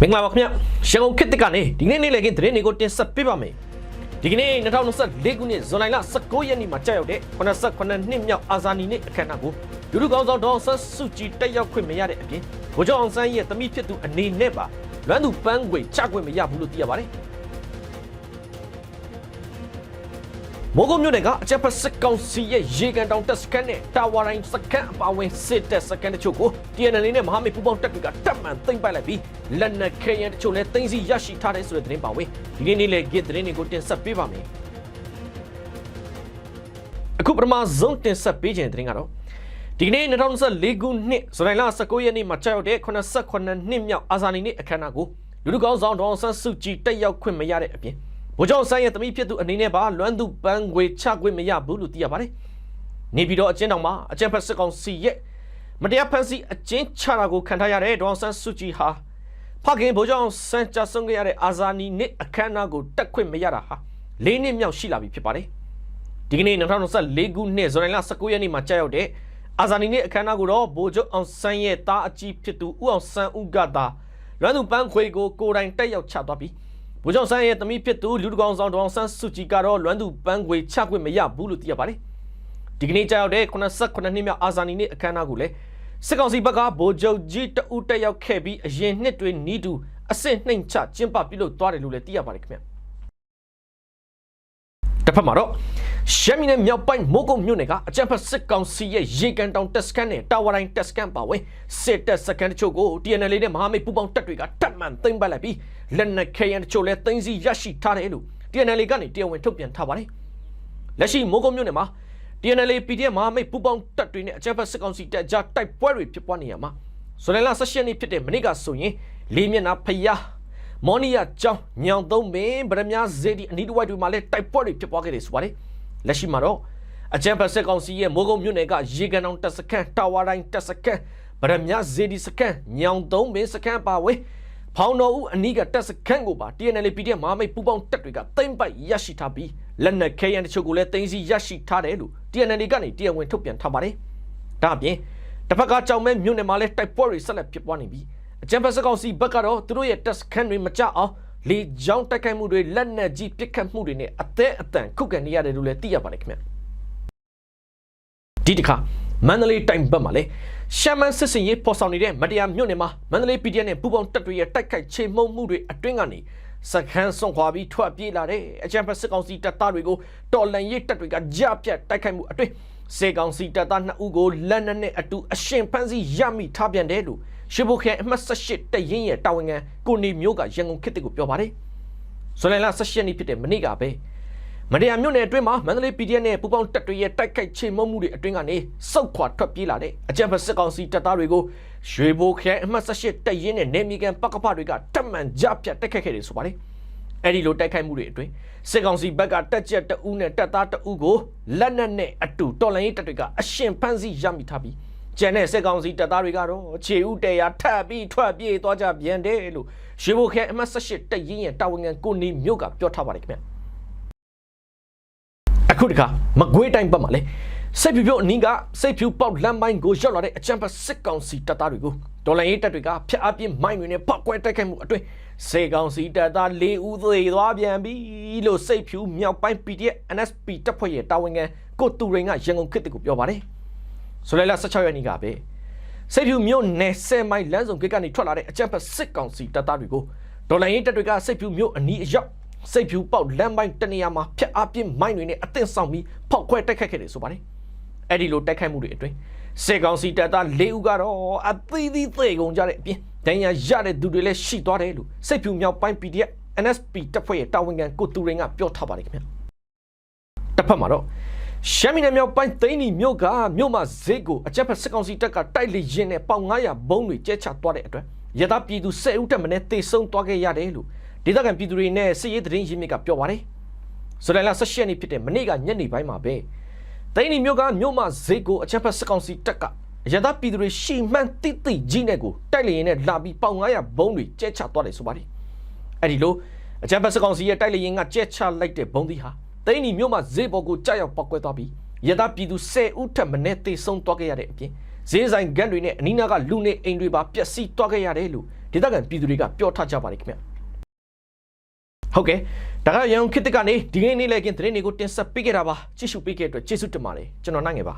မင်္ဂလာပါခင်ဗျရန်ကုန်ခေတ်တစ်ကနေဒီနေ့နေ့လည်ခင်းသတင်းတွေကိုတင်ဆက်ပေးပါမယ်ဒီကနေ့2024ခုနှစ်ဇွန်လ19ရက်နေ့မှာကြာရောက်တဲ့89နှစ်မြောက်အာဇာနည်နေ့အခမ်းအနားကိုလူလူကောင်းဆောင်ဒေါအောင်ဆန်းစုကြည်တက်ရောက်ခွင့်မရတဲ့အပြင်ဗိုလ်ချုပ်အောင်ဆန်းရဲ့သမီးဖြစ်သူအနေနဲ့ပါလွမ်းသူပန်းခွေချခွင့်မရဘူးလို့သိရပါတယ် မိုးကုတ်မြို့နယ်ကအချက်ဖက်စစ်ကောင်စီရဲ့ရေကန်တောင်တက်စကန်နဲ့တာဝါတိုင်းစကန်အပါအဝင်စစ်တပ်စကန်တချို့ကို TNL နဲ့မဟာမိတ်ပူးပေါင်းတပ်တွေကတပ်မှန်သိမ်းပိုက်လိုက်ပြီးလက်နက်ခဲယမ်းတချို့လည်းသိမ်းဆီးရရှိထားတဲ့ဆိုတဲ့သတင်းပါဝင်ဒီနေ့နေ့လည်း get သတင်းတွေကိုတင်ဆက်ပေးပါမယ်အခုပထမဆုံးတင်ဆက်ပေးခြင်းတဲ့သတင်းကတော့ဒီကနေ့2024ခုနှစ်ဇူလိုင်လ19ရက်နေ့မှာကြာရောက်တဲ့89နှစ်မြောက်အာဇာနည်နေ့အခမ်းအနားကိုလူလူကောင်းဆောင်ဒေါအောင်ဆန်းစုကြည်တက်ရောက်ခွင့်မရတဲ့အပြင် ဗိုလ်ချုပ်ဆန်းရဲ့သမီးဖြစ်သူအနေနဲ့ပါလွမ်းသူပန်းငွေချခွင့်မရဘူးလို့သိရပါတယ်။နေပြည်တော်အကျဉ်းတော်မှာအကြံဖက်စစ်ကောင်စီရဲ့မတရားဖန်ဆီးအကျဉ်းချတာကိုခံထားရတဲ့ဒေါအောင်ဆန်းစုကြည်ဟာဖခင်ဗိုလ်ချုပ်ဆန်းကြဆုံးခဲ့ရတဲ့အာဇာနည်နေ့အခမ်းအနားကိုတက်ခွင့်မရတာဟာ၄နှစ်မြောက်ရှိလာပြီဖြစ်ပါတယ်။ဒီကနေ့2024ခုနှစ်ဇူလိုင်လ19ရက်နေ့မှာကြာရောက်တဲ့အာဇာနည်နေ့အခမ်းအနားကိုတော့ဗိုလ်ချုပ်အောင်ဆန်းရဲ့သားအကြီးဖြစ်သူဦးအောင်ဆန်းဦးကသာလွမ်းသူပန်းခွေကိုကိုယ်တိုင်တက်ရောက်ချသွားပြီး ဗိုလ်ချုပ်ဆန်းရဲ့သမီးဖြစ်သူလူတကောင်ဆောင်ဒေါအောင်ဆန်းစုကြည်ကတော့လွမ်းသူပန်းခွေချခွင့်မရဘူးလို့သိရပါတယ်ဒီကနေ့ကြာရောက်တဲ့89နှစ်မြောက်အာဇာနည်နေ့အခမ်းအနားကိုလည်းစစ်ကောင်စီဘက်ကဗိုလ်ချုပ်ကြီးတဦးတက်ရောက်ခဲ့ပြီးအရင်နှစ်တွေနီးတူအစစ်နှိမ်ချကျင်းပပြုလုပ်သွားတယ်လို့လည်းသိရပါတယ်ခင်ဗျတစ်ဖက်မှာတော့ ရှမ်းပြည်နယ်မြောက်ပိုင်းမိုးကုတ်မြို့နယ်ကအကြံဖက်စစ်ကောင်စီရဲ့ရေကန်တောင်တက်စကန်နဲ့တာဝါတိုင်းတက်စကန်ပါဝင်စစ်တပ်စကန်တချို့ကို TNL နဲ့မဟာမိတ်ပူးပေါင်းတပ်တွေကတပ်မှန်သိမ်းပိုက်လိုက်ပြီးလက်နက်ခဲယမ်းတချို့လည်းသိမ်းဆည်းရရှိထားတယ်လို့ TNL ကနေတရားဝင်ထုတ်ပြန်ထားပါတယ်လက်ရှိမိုးကုတ်မြို့နယ်မှာ TNL PDF မဟာမိတ်ပူးပေါင်းတပ်တွေနဲ့အကြံဖက်စစ်ကောင်စီတပ်ကြားတိုက်ပွဲတွေဖြစ်ပွားနေရမှာဆိုရင်လာဆက်ရှင်နေဖြစ်တဲ့မနေ့ကဆိုရင်လေးမျက်နှာဖျားမော်နီယာကျောင်းညောင်သုံးပင်ဗရမ ्या ဇေဒီအနီးတစ်ဝိုက်တွေမှာလည်းတိုက်ပွဲတွေဖြစ်ပွားခဲ့တယ်ဆိုပါတယ် လက်ရှိမှာတော့အကြံဖက်စစ်ကောင်စီရဲ့မိုးကုတ်မြို့နယ်ကရေကန်အောင်တပ်စခန်းတာဝါတိုင်းတပ်စခန်းဗရမ ्या ဇေဒီစခန်းညောင်သုံးပင်စခန်းပါဝေးဖောင်တော်ဦးအနီးကတပ်စခန်းကိုပါ TNL PDF မဟာမိတ်ပူးပေါင်းတပ်တွေကသိမ်းပိုက်ရရှိထားပြီးလက်နက်ခဲယမ်းတချို့ကိုလည်းသိမ်းဆည်းရရှိထားတယ်လို့ TNL ကနေတရားဝင်ထုတ်ပြန်ထားပါတယ်ဒါအပြင်တစ်ဖက်ကကြောင်မဲမြို့နယ်မှာလည်းတိုက်ပွဲတွေဆက်လက်ဖြစ်ပွားနေပြီးအကြံဖက်စကောင်စီဘက်ကတော့သူတို့ရဲ့တပ်စခန်းတွေမကြအောင် လေကြောင်းတိုက်ခိုက်မှုတွေလက်နက်ကြီးပစ်ခတ်မှုတွေနဲ့အသက်အတန်ခုခံနေရတယ်လို့လည်းသိရပါတယ်ခင်ဗျဒီတစ်ခါမန္တလေးတိုင်းဘက်မှာလည်းရှမ်းမန်းစစ်စင်ရေးပေါ်ဆောင်နေတဲ့မတရားမြို့နယ်မှာမန္တလေး PDF နဲ့ပူပေါင်းတပ်တွေရဲ့တိုက်ခိုက်ချေမှုန်းမှုတွေအတွင်းကနေစခန်းဆုံးခွာပြီးထွက်ပြေးလာတဲ့အကြံဖက်စစ်ကောင်စီတပ်သားတွေကိုတော်လန်ရေးတပ်တွေကကြပြတ်တိုက်ခိုက်မှုအတွင်း စေကောင်စီတပ်သား2ဦးကိုလက်နက်နဲ့အတူအရှင်ဖမ်းဆီးရမိထားပြန်တယ်လို့ရှဘုခဲအမှတ်18တရင်ရဲ့တာဝန်ခံကိုနေမျိုးကရန်ကုန်ခေတ်တစ်ကိုပြောပါတယ်။ဇူလိုင်လ18ရက်နေ့ဖြစ်တဲ့မနေ့ကပဲမတရားမြို့နယ်အတွင်းမှာမန္တလေး PDF နဲ့ပူပေါင်းတပ်တွေရဲ့တိုက်ခိုက်ချိန်မုံမှုတွေအတွင်းကနေစုတ်ခွာထွက်ပြေးလာတဲ့အကြံဖက်စစ်ကောင်စီတပ်သားတွေကိုရွှေဘိုခဲအမှတ်18တရင်နဲ့နေမီကန်ပကဖတွေကတက်မှန်ကြပြတ်တိုက်ခိုက်ခဲ့တယ်ဆိုပါတယ်။ အဲ့ဒီလိုတိုက်ခိုက်မှုတွေအတွင်းစစ်ကောင်စီဘက်ကတက်ကြက်တအူးနဲ့တပ်သားတအူးကိုလက်နက်နဲ့အတူတော်လိုင်းရေးတပ်တွေကအရှင်ဖမ်းဆီးရမိထားပြီးကျန်တဲ့စစ်ကောင်စီတပ်သားတွေကတော့ခြေဥတဲရထပ်ပြီးထွက်ပြေးသွားကြပြန်တယ်လို့ရွှေဘိုခဲအမှတ်18တက်ရင်ရဲ့တာဝန်ခံကိုနေမြို့ကပြောထားပါတယ်ခင်ဗျာအခုတခါမကွေးတိုင်းဘက်မှာလေစိတ်ဖြူဖြူအနည်းကစိတ်ဖြူပေါက်လမ်းပိုင်းကိုရောက်လာတဲ့အကြံဖက်စစ်ကောင်စီတပ်သားတွေကိုဒေါ်လာရေးတပ်တွေကဖျက်အပြင်းမိုင်းတွေနဲ့ပောက်ကွဲတိုက်ခိုက်မှုအတွင်း စေကောင်စီတပ်သား၄ဦးသေသွားပြန်ပြီလို့စိတ်ဖြူမြောက်ပိုင်း PDF NSP တပ်ဖွဲ့ရဲ့တာဝန်ခံကိုတူရင်ကရန်ကုန်ခေတ်ကိုပြောပါတယ်ဆိုလိုက်လာ16ရက်နေ့ကပဲစိတ်ဖြူမြို့နယ်ဆယ်မိုင်လမ်းဆောင်ဂိတ်ကနေထွက်လာတဲ့အကြံဖက်စစ်ကောင်စီတပ်သားတွေကိုဒေါ်လာရေးတပ်တွေကစိတ်ဖြူမြို့အနီးအရောက်စိတ်ဖြူပေါက်လမ်းပိုင်းတနေရာမှာဖျက်အပြင်းမိုင်းတွေနဲ့အသင့်ဆောင်ပြီးဖောက်ခွဲတိုက်ခိုက်ခဲ့တယ်ဆိုပါတယ်အဲ့ဒီလိုတိုက်ခိုက်မှုတွေအတွင်း စေကောင်စီတပ်သား၄ဦးကတော့အသီးသီးသေကုန်ကြတဲ့အပြင်ဒဏ်ရာရတဲ့သူတွေလည်းရှိသွားတယ်လို့စိတ်ဖြူမြောက်ပိုင်း PDF NSP တပ်ဖွဲ့ရဲ့တာဝန်ခံကိုတူရင်ကပြောထားပါတယ်ခင်ဗျတစ်ဖက်မှာတော့ရှမ်းပြည်နယ်မြောက်ပိုင်းသိန်းနီမြို့ကမြို့မှာဈေးကိုအကြက်ဖက်စစ်ကောင်စီတပ်ကတိုက်လေရင်နဲ့ပေါင်900ဘုံးတွေကျဲချသွားတဲ့အတွက်ရသပြည်သူ10ဦးတက်မနဲ့တေဆုံးသွားခဲ့ရတယ်လို့ဒေသခံပြည်သူတွေနဲ့စစ်ရေးသတင်းရင်းမြစ်ကပြောပါတယ်ဆိုလိုက်လာဆက်ရှက်နေဖြစ်တဲ့မနေ့ကညနေပိုင်းမှာပဲ သိန်းနီမြို့ကမြို့မှာဈေးကိုအကြက်ဖက်စစ်ကောင်စီတပ်ကအရသပြည်သူတွေရှီမှန်းတိတိကြီးနဲ့ကိုတိုက်လေရင်နဲ့လာပြီးပေါင်900ဘုံးတွေကျဲချသွားတယ်ဆိုပါတယ်အဲ့ဒီလိုအကြက်ဖက်စစ်ကောင်စီရဲ့တိုက်လေရင်ကကျဲချလိုက်တဲ့ဘုံသီးဟာသိန်းနီမြို့မှာဈေးပေါ်ကိုကြောက်ရောက်ပောက်ကွဲသွားပြီးရသပြည်သူ10ဦးထက်မနည်းတေဆုံးသွားခဲ့ရတဲ့အပြင်ဈေးဆိုင်ဂန်းတွေနဲ့အနီးနားကလူနေအိမ်တွေပါပျက်စီးသွားခဲ့ရတယ်လို့ဒေသခံပြည်သူတွေကပြောထားကြပါတယ်ခင်ဗျ ဟုတ်ကဲ့ဒါကရန်ကုန်ခေတ်ကနေဒီကနေ့နေ့လည်ခင်သတင်းတွေကိုတင်ဆက်ပေးခဲ့တာပါကြည့်ရှုပေးခဲ့တဲ့အတွက်ကျေးဇူးတင်ပါတယ်ကျွန်တော်နိုင်ငယ်ပါ